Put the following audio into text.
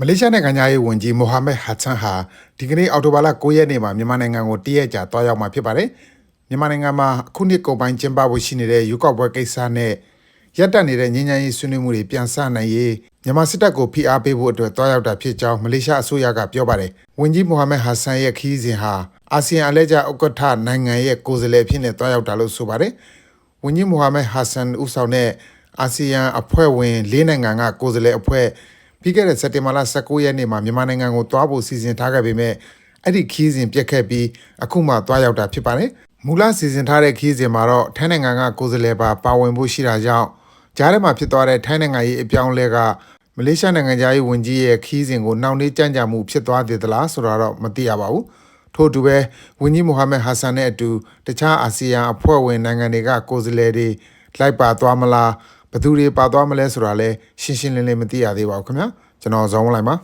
မလေးရှားနိုင်ငံသားရေးဝန်ကြီးမိုဟာမက်ဟာဆန်ဟာဒီကနေ့အောက်တိုဘာလ9ရက်နေ့မှာမြန်မာနိုင်ငံကိုတရက်ကြာတွားရောက်မှာဖြစ်ပါတယ်။မြန်မာနိုင်ငံမှာအခုနှစ်ကုန်ပိုင်းကျင်းပဖို့ရှိနေတဲ့ရွေးကောက်ပွဲကိစ္စနဲ့ရပ်တန့်နေတဲ့ငြိမ်းချမ်းရေးဆွေးနွေးမှုတွေပြန်ဆနိုင်ရေးမြန်မာစစ်တပ်ကိုဖိအားပေးဖို့အတွက်တွားရောက်တာဖြစ်ကြောင်းမလေးရှားအစိုးရကပြောပါတယ်။ဝန်ကြီးမိုဟာမက်ဟာဆန်ရဲ့ခီးစဉ်ဟာအာဆီယံအလဲကျဥက္ကဋ္ဌနိုင်ငံရဲ့ကိုယ်စားလှယ်ဖြစ်နေတွားရောက်တာလို့ဆိုပါတယ်။ဝန်ကြီးမိုဟာမက်ဟာဆန်ဦးဆောင်တဲ့အာဆီယံအဖွဲ့ဝင်၄နိုင်ငံကကိုယ်စားလှယ်အဖွဲ့ ပြီးခဲ့တဲ့စက်တင်ဘာလ19ရက်နေ့မှာမြန်မာနိုင်ငံကိုတွားဖို့စီစဉ်ထားခဲ့ပေမဲ့အဲ့ဒီခီးစဉ်ပြက်ခဲ့ပြီးအခုမှတွားရောက်တာဖြစ်ပါတယ်။မူလစီစဉ်ထားတဲ့ခီးစဉ်မှာတော့ထိုင်းနိုင်ငံကကိုယ်စားလှယ်ပါပါဝင်ဖို့ရှိတာကြောင့်ကြားထဲမှာဖြစ်သွားတဲ့ထိုင်းနိုင်ငံရေးအပြောင်းအလဲကမလေးရှားနိုင်ငံသားရေးဝန်ကြီးရဲ့ခီးစဉ်ကိုနှောင့်နှေးကြန့်ကြာမှုဖြစ်သွားသေးသလားဆိုတာတော့မသိရပါဘူး။ထို့အတူပဲဝန်ကြီးမိုဟာမက်ဟာဆန်နဲ့အတူတခြားအာဆီယံအဖွဲ့ဝင်နိုင်ငံတွေကကိုယ်စားလှယ်တွေလိုက်ပါသွားမလား ဘယ်သူတွေပါသွားမလဲဆိုတာလည်းရှင်းရှင်းလင်းလင်းမသိရသေးပါဘူးခင်ဗျာကျွန်တော်ဇောင်းဝလိုက်ပါ